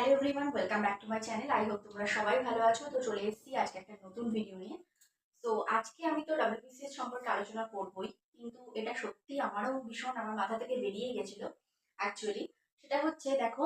Hello everyone welcome back to my channel I hope তোমরা সবাই ভালো আছো। তো চলে এসেছি আজকে একটা নতুন ভিডিও নিয়ে। তো আজকে আমি তো ডাব্লিউবিসিএস সম্পর্কে আলোচনা করবই, কিন্তু এটা সত্যি আমারও ভীষণ আমার মাথা থেকে বেরিয়ে গেছিল অ্যাকচুয়ালি সেটা হচ্ছে, দেখো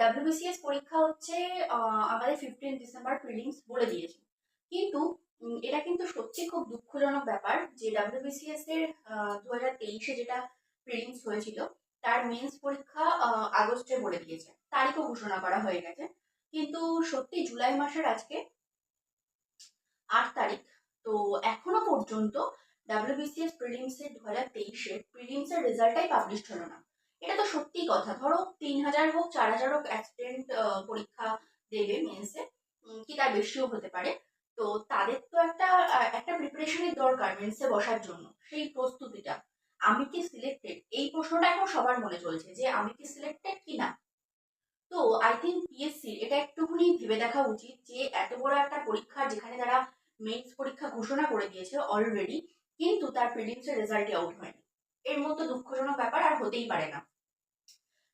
ডাব্লিউবিসিএস পরীক্ষা হচ্ছে আমাদের ফিফটিন ডিসেম্বর প্রিলিমস বলে দিয়েছে। কিন্তু এটা কিন্তু সত্যি খুব দুঃখজনক ব্যাপার যে ডাব্লিউবিসিএস এর দু হাজার তেইশে যেটা প্রিলিমস হয়েছিল তার মেন্স পরীক্ষা আগস্টে বলে দিয়েছে। তারিখও ঘোষণা করা হয়ে গেছে। কিন্তু সত্যি জুলাই মাসের আজকে আট তারিখ। তো এখনও পর্যন্ত ডাব্লিউবিসিএস প্রিলিমস এর দু হাজার তেইশে প্রিলিমস এর রেজাল্টটাই পাবলিশ হলো না। এটা তো সত্যি কথা। ধরো তিন হাজার হোক, চার হাজার হোক অ্যাক্সিডেন্ট পরীক্ষা দেবে মেন্সে কি তার বেশিও হতে পারে। তো তাদের তো একটা একটা প্রিপারেশনের দরকার মেন্সে বসার জন্য, সেই প্রস্তুতিটা। আমি কি সিলেক্টেড এই প্রশ্নটা এখন সবার মনে চলছে যে আমি কি সিলেক্টেড কি না তো আই থিঙ্ক পিএসসি এটা একটুখানি ভেবে দেখা উচিত যে এত বড় একটা পরীক্ষা যেখানে তারা মেন্স পরীক্ষা ঘোষণা করে দিয়েছে অলরেডি কিন্তু তার প্রিলিমসের রেজাল্টই আউট হয়নি। এর মতো দুঃখজনক ব্যাপার আর হতেই পারে না।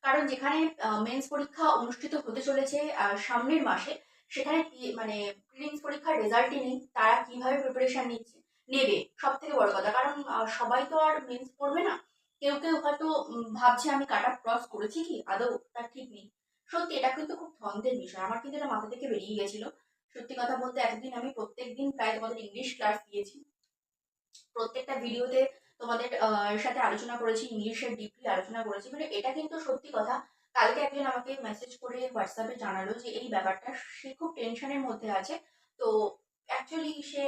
কারণ যেখানে মেন্স পরীক্ষা অনুষ্ঠিত হতে চলেছে সামনের মাসে, সেখানে মানে প্রিলিমস পরীক্ষার রেজাল্টই নেই, তারা কীভাবে প্রিপারেশন নিচ্ছে? নেবে সব থেকে বড় কথা। কারণ সবাই তো আর মেন্স পড়বে না। কেউ কেউ হয়তো ভাবছে আমি কাট ক্রস করেছি কি? আদৌ তার ঠিক নেই। সত্যি, এটা কিন্তু খুব ধন্দের বিষয়। আমার কিন্তু এটা মাথা থেকে বেরিয়ে গেছিল সত্যি কথা বলতে, এতদিন আমি প্রত্যেক দিন প্রায় তোমাদের ইংলিশ ক্লাস দিয়েছি। প্রত্যেকটা ভিডিওতে তোমাদের সাথে আলোচনা করেছি, ইংলিশের ডিপলি আলোচনা করেছি। মানে এটা কিন্তু সত্যি কথা। কালকে একজন আমাকে মেসেজ করে হোয়াটসঅ্যাপে জানালো যে, এই ব্যাপারটা সে খুব টেনশনের মধ্যে আছে। তো অ্যাকচুয়ালি সে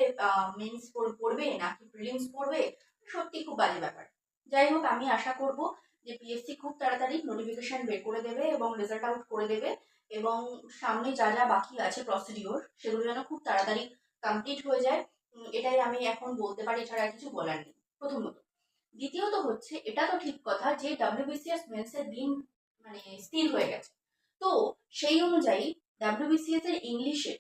মেন্স পড়বে নাকি প্রিলিমস পড়বে, সত্যি খুব বাজে ব্যাপার। যাই হোক, আমি আশা করব যে পিএসসি খুব তাড়াতাড়ি নোটিফিকেশন বের করে দেবে এবং রেজাল্ট আউট করে দেবে এবং সামনে যা যা বাকি আছে প্রসিডিওর সেগুলো যেন খুব তাড়াতাড়ি কমপ্লিট হয়ে যায়। এটাই আমি এখন বলতে পারি, এছাড়া কিছু বলার নেই। প্রথমত দ্বিতীয়ত হচ্ছে, এটা তো ঠিক কথা যে ডাব্লিউবিসিএস মেন্সের দিন মানে স্থির হয়ে গেছে। তো সেই অনুযায়ী ডাব্লিউবিসিএস এর ইংলিশে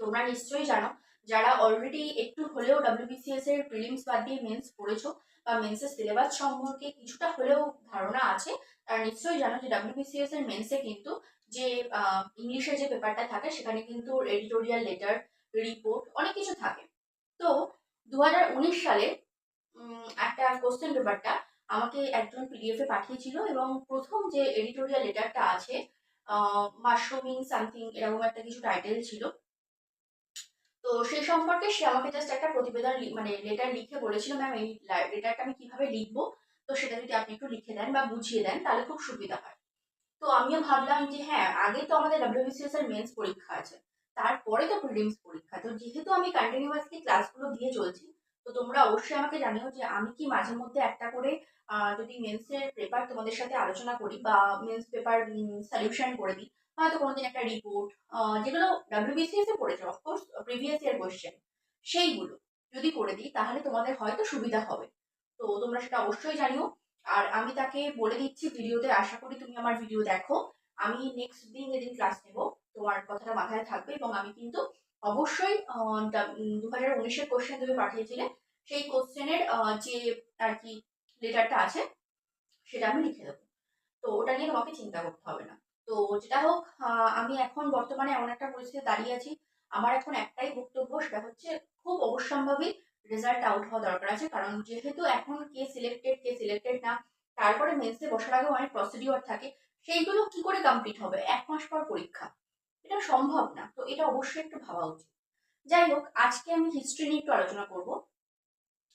তোমরা নিশ্চয়ই জানো, যারা অলরেডি একটু হলেও ডাব্লিউবিসিএস এর প্রিলিমস বাদ দিয়ে মেন্স পড়েছো বা মেন্সের সিলেবাস সম্পর্কে কিছুটা হলেও ধারণা আছে, তারা নিশ্চয়ই জানো যে ডাব্লিউবিসিএস এর মেন্সে কিন্তু যে ইংলিশের যে পেপারটা থাকে, সেখানে কিন্তু এডিটোরিয়াল লেটার রিপোর্ট অনেক কিছু থাকে। তো দু হাজার উনিশ সালে একটা কোশ্চেন পেপারটা আমাকে একজন পিডিএফ পাঠিয়েছিল এবং প্রথম যে এডিটোরিয়াল লেটারটা আছে মাশরুমিং সামথিং এরকম একটা কিছু টাইটেল ছিল তো সেই সম্পর্কে সে আমাকে জাস্ট একটা প্রতিবেদন মানে লেটার লিখে বলেছিল ম্যাম এই লেটারটা আমি কীভাবে লিখব? তো সেটা যদি আপনি একটু লিখে দেন বা বুঝিয়ে দেন, তাহলে খুব সুবিধা হয়। তো আমিও ভাবলাম যে হ্যাঁ আগে তো আমাদের ডাব্লিউবিসিএস এর মেন্স পরীক্ষা আছে। তারপরে তো প্রিলিমস পরীক্ষা। তো যেহেতু আমি কন্টিনিউয়াসলি ক্লাসগুলো দিয়ে চলছি, তো তোমরা অবশ্যই আমাকে জানিও যে আমি কি মাঝে মধ্যে একটা করে যদি মেন্সের পেপার তোমাদের সাথে আলোচনা করি বা মেন্স পেপার সলিউশন করে দিই হয়তো কোনোদিন একটা রিপোর্ট যেগুলো ডাব্লিউবিসিএস এ পড়েছে অফকোর্স প্রিভিয়াস ইয়ার কোয়েশ্চেন সেইগুলো যদি করে দিই, তাহলে তোমাদের হয়তো সুবিধা হবে। তো তোমরা সেটা অবশ্যই জানিও। আর আমি তাকে বলে দিচ্ছি, ভিডিওতে আশা করি তুমি আমার ভিডিও দেখো। আমি নেক্সট দিন যেদিন ক্লাস নেব, তোমার কথাটা মাথায় থাকবে এবং আমি কিন্তু অবশ্যই দু হাজার উনিশের কোশ্চেন তুমি পাঠিয়েছিলে, সেই কোশ্চেনের যে, আর কি লেটারটা আছে, সেটা আমি লিখে দেবো। তো ওটা নিয়ে তোমাকে চিন্তা করতে হবে না। তো যেটা হোক আমি এখন বর্তমানে এমন একটা পরিস্থিতি দাঁড়িয়ে আছি। আমার এখন একটাই বক্তব্য, সেটা হচ্ছে খুব অবশ্যম্ভাবী রেজাল্ট আউট হওয়া দরকার আছে। কারণ যেহেতু এখন কে সিলেক্টেড কে সিলেক্টেড না, তারপরে মেন্সে বসার আগেও অনেক প্রসিডিওর থাকে, সেইগুলো কি করে কমপ্লিট হবে? এক মাস পর পরীক্ষা। এটা সম্ভব না। তো এটা অবশ্যই একটু ভাবা উচিত। যাই হোক, আজকে আমি হিস্ট্রি নিয়ে একটু আলোচনা করব।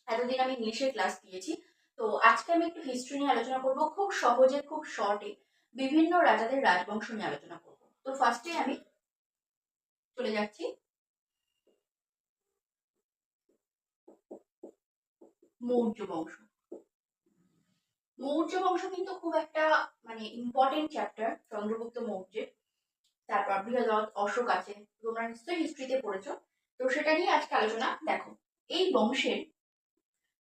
এতদিন আমি ইংলিশের ক্লাস দিয়েছি। তো আজকে আমি একটু হিস্ট্রি নিয়ে আলোচনা করব খুব সহজে, খুব শর্টে বিভিন্ন রাজাদের রাজবংশ নিয়ে আলোচনা করব। তো ফার্স্টে আমি চলে যাচ্ছি। মৌর্য বংশ। মৌর্য বংশ কিন্তু খুব একটা মানে ইম্পর্টেন্ট চ্যাপ্টার চন্দ্রগুপ্ত মৌর্যের। তারপর বৃহদত্ত অশোক আছে তোমরা নিশ্চয়ই হিস্ট্রিতে পড়েছো। তো সেটা নিয়ে আজকে আলোচনা দেখো। এই বংশের,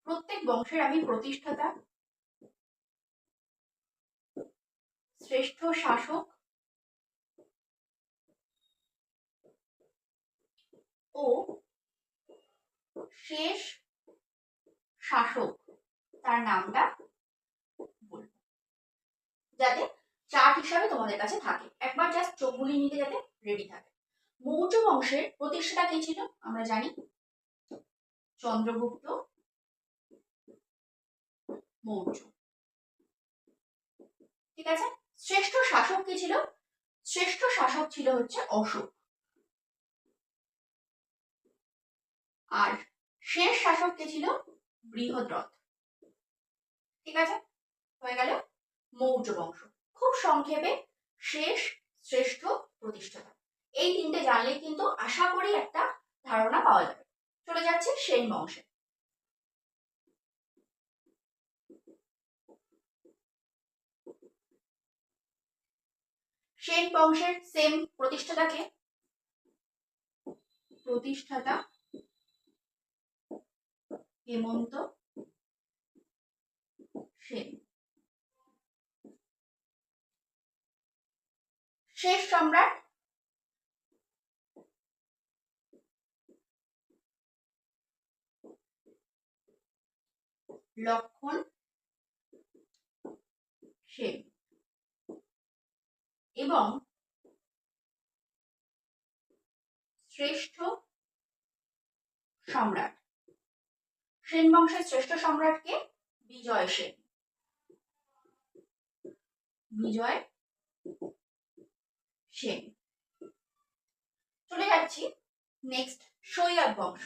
প্রত্যেক বংশের আমি প্রতিষ্ঠাতা শ্রেষ্ঠ শাসক ও শেষ শাসক। তার নামটা যাতে চার্ট হিসাবে তোমাদের কাছে থাকে। একবার জাস্ট চোখ বুলিয়ে নিতে যাতে রেডি থাকে। মৌর্য বংশের প্রতিষ্ঠাতা কে ছিল? আমরা জানি চন্দ্রগুপ্ত মৌর্য। ঠিক আছে? শ্রেষ্ঠ শাসক কে ছিল? শ্রেষ্ঠ শাসক ছিল হচ্ছে অশোক। আর শেষ শাসক কে ছিল? বৃহদ্রথ। ঠিক আছে? হয়ে গেল মৌর্য বংশ। খুব সংক্ষেপে শেষ শ্রেষ্ঠ প্রতিষ্ঠাতা। এই তিনটে জানলে কিন্তু আশা করি একটা ধারণা পাওয়া যাবে। চলে যাচ্ছে সেন বংশে সেন বংশের সেম প্রতিষ্ঠাতাকে? প্রতিষ্ঠাতা হেমন্ত সেন। শেষ সম্রাট? লক্ষণ সেন। এবং শ্রেষ্ঠ সম্রাট। সেন বংশের শ্রেষ্ঠ সম্রাটকে বিজয় সেন। বিজয় সেন। চলে যাচ্ছি নেক্সট সৈয়দ বংশ।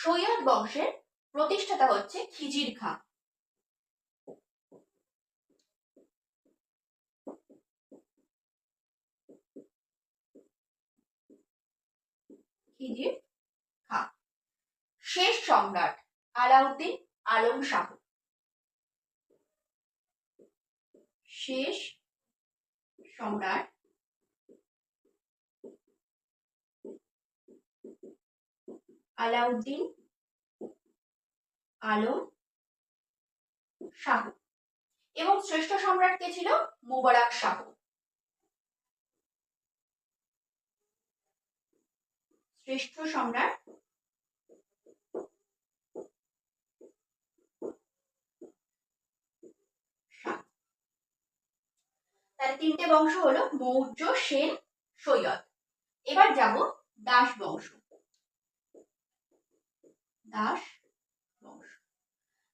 সৈয়দ বংশের প্রতিষ্ঠাতা হচ্ছে খিজির খাঁ। খিজির খাঁ। শেষ সম্রাট আলাউদ্দিন আলম শাহ। শেষ সম্রাট আলাউদ্দিন আলম শাহ এবং শ্রেষ্ঠ সম্রাট কে ছিল মুবারক শাহ। শ্রেষ্ঠ সম্রাট তাহলে তিনটে বংশ হলো মৌর্য, সেন, সৈয়দ। এবার যাব দাস বংশ। দাস বংশ।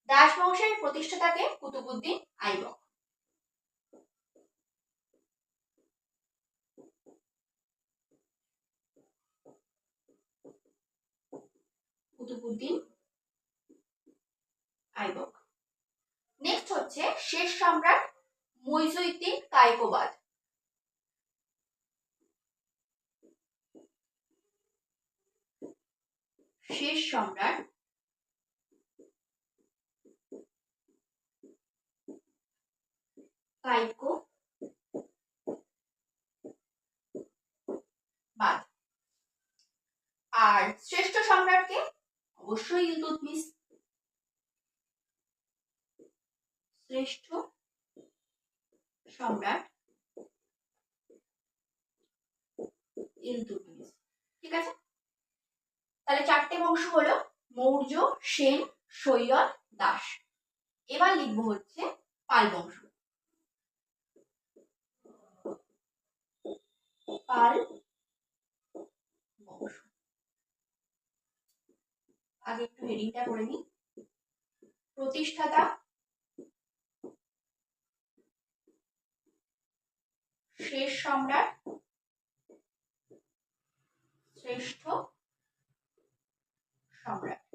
দাস বংশের প্রতিষ্ঠাতাকে কুতুবুদ্দিন আইবক। কুতুবুদ্দিন আইবক। নেক্সট হচ্ছে শেষ সম্রাট মইজুদ্দিন কায়কোবাদ শেষ সম্রাট কাইকো বাদ আর শ্রেষ্ঠ সম্রাটকে অবশ্যই ইলতুৎমিশ শ্রেষ্ঠ সম্রাট ইলতুৎমিশ ঠিক আছে তাহলে চারটে বংশ হলো মৌর্য সেন সৈয়দ দাস এবার লিখব হচ্ছে পাল বংশ। পাল বংশ। আগে একটু হেডিংটা করে নিই। প্রতিষ্ঠাতা শেষ সম্রাট শ্রেষ্ঠ সম্রাট।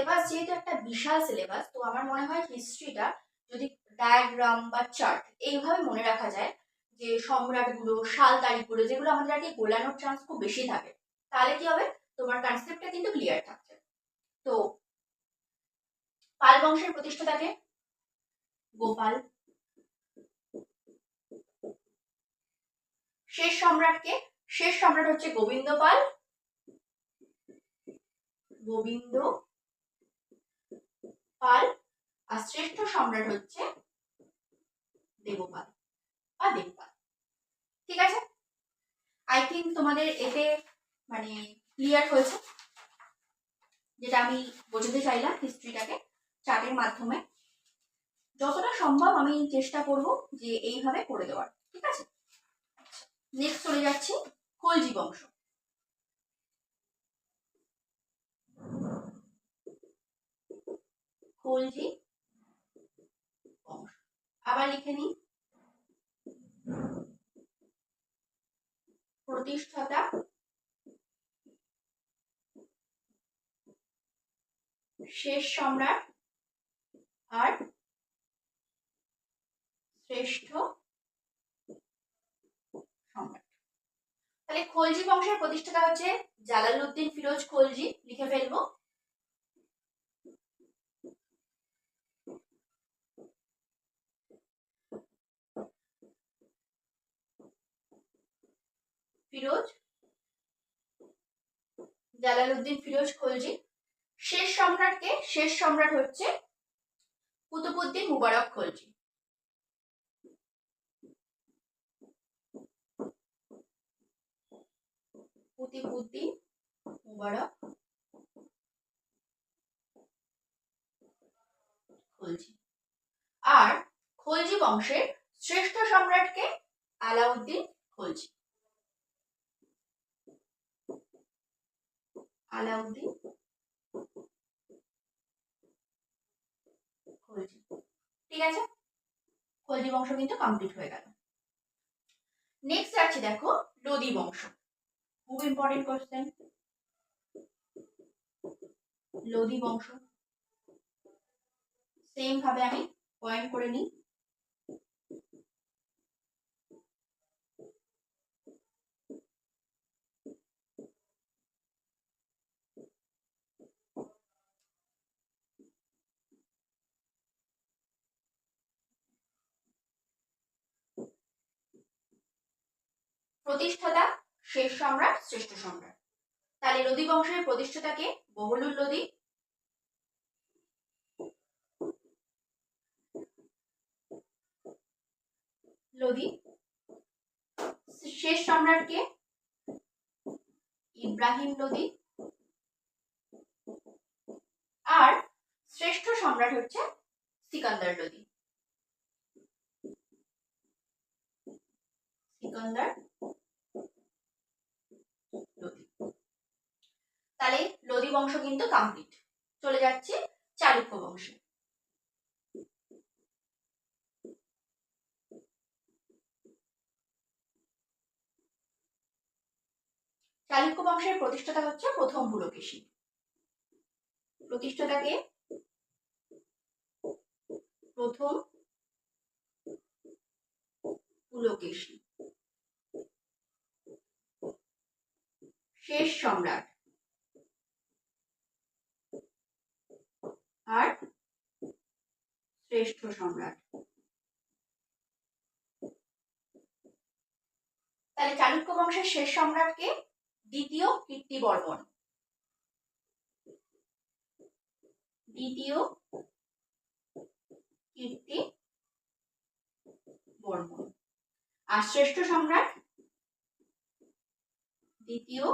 সিলেবাস যেহেতু একটা বিশাল সিলেবাস তো আমার মনে হয় হিস্ট্রিটা যদি ডায়াগ্রাম বা চার্ট এইভাবে মনে রাখা যায় যে সম্রাটগুলো সাল তারিখগুলো যেগুলো আমাদের আগে গোলানোর চান্স খুব বেশি থাকে, তাহলে কি হবে? তোমার কনসেপ্টটা কিন্তু ক্লিয়ার থাকছে। তো পাল বংশের প্রতিষ্ঠাতাকে গোপাল। শেষ সম্রাটকে শেষ সম্রাট হচ্ছে গোবিন্দ পাল গোবিন্দ পাল, আর শ্রেষ্ঠ সম্রাট হচ্ছে দেবপাল বা দেবপাল। ঠিক আছে? আই থিঙ্ক তোমাদের এতে মানে ক্লিয়ার হয়েছে। যেটা আমি বোঝাতে চাইলাম হিস্ট্রিটাকে চার্টের মাধ্যমে। যতটা সম্ভব আমি চেষ্টা করব যে এইভাবে করে দেওয়ার। ঠিক আছে? নেক্সট চলে যাচ্ছি খলজি বংশ। খলজি আবার লিখে নিই। প্রতিষ্ঠাতা। শেষ সম্রাট। আর শ্রেষ্ঠ সম্রাট। তাহলে খলজি বংশের প্রতিষ্ঠাতা হচ্ছে জালালউদ্দিন ফিরোজ খলজি। লিখে ফেলব। ফিরোজ, জালালউদ্দিন ফিরোজ খলজি। শেষ সম্রাটকে, শেষ সম্রাট হচ্ছে কুতুবুদ্দিন মুবারক খলজি। কুতুবুদ্দিন মুবারক খলজি। আর খলজি বংশের শ্রেষ্ঠ সম্রাটকে আলাউদ্দিন খলজি। আলাউদ্দিন ঠিক আছে? খলজি বংশ কিন্তু কমপ্লিট হয়ে গেল। নেক্সট আছে দেখো লোদি বংশ। খুব ইম্পর্টেন্ট কোশ্চেন লোদি বংশ। সেম ভাবে আমি পয়েন্ট করে নিই। প্রতিষ্ঠাতা শেষ সম্রাট, শ্রেষ্ঠ সম্রাট। তাহলে লোদি বংশের প্রতিষ্ঠাতাকে বহলুল লোদি লোদি শেষ সম্রাটকে ইব্রাহিম লোদি আর শ্রেষ্ঠ সম্রাট হচ্ছে সিকান্দার লোদি সিকান্দার লোদি তাহলে লোদি বংশ কিন্তু কমপ্লিট চলে যাচ্ছে চালুক্য বংশে। চালুক্য বংশের প্রতিষ্ঠাতা হচ্ছে প্রথম পুলকেশী। প্রতিষ্ঠাতাকে প্রথম পুলকেশী। শেষ সম্রাট। আর শ্রেষ্ঠ সম্রাট। তাহলে চালুক্য বংশের শেষ সম্রাটকে দ্বিতীয় কীর্তিবর্মন দ্বিতীয় কীর্তি বর্মন আর শ্রেষ্ঠ সম্রাট? দ্বিতীয়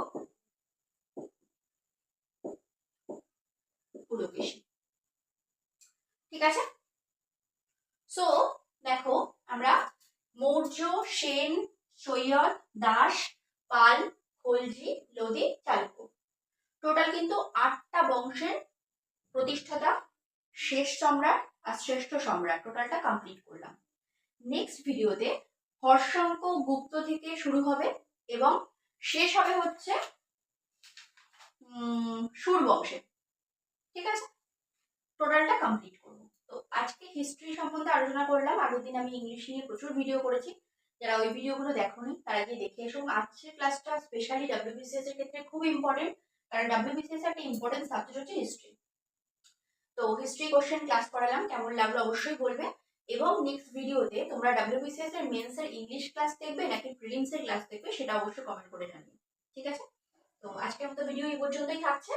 পুলকেশী। ঠিক আছে? সো দেখো, আমরা মৌর্য, সেন, সৈয়দ, দাস, পাল, খলজি, লোদি, চালুক্য। টোটাল কিন্তু আটটা বংশের প্রতিষ্ঠাতা, শেষ সম্রাট আর শ্রেষ্ঠ সম্রাট। টোটালটা কমপ্লিট করলাম। নেক্সট ভিডিওতে হর্ষঙ্ক গুপ্ত থেকে শুরু হবে এবং শেষ হবে হচ্ছে সুর বংশে ঠিক আছে? টোটালটা কমপ্লিট করব। তো আজকে হিস্ট্রি সম্বন্ধে আলোচনা করলাম আগের দিন আমি ইংলিশ নিয়ে প্রচুর ভিডিও করেছি। যারা ওই ভিডিওগুলো দেখোনি, তারা গিয়ে দেখে এসো। আজকের ক্লাসটা স্পেশালি ডাব্লিউবিসিএস এর ক্ষেত্রে খুব ইম্পর্টেন্ট কারণ ডাব্লিউবিসিএস একটা ইম্পর্টেন্ট সাবজেক্ট হচ্ছে হিস্ট্রি তো হিস্ট্রি কোশ্চেন ক্লাস করালাম। কেমন লাগল অবশ্যই বলবে। এবং নেক্সট ভিডিওতে তোমরা ডাব্লিউবিসিএস এর মেন্স এর ইংলিশ ক্লাস দেখবে, নাকি প্রিলিমস এর ক্লাস দেখবে, সেটা অবশ্যই কমেন্ট করে জানিও। ঠিক আছে? তো আজকের মতো ভিডিও এই পর্যন্তই থাকছে।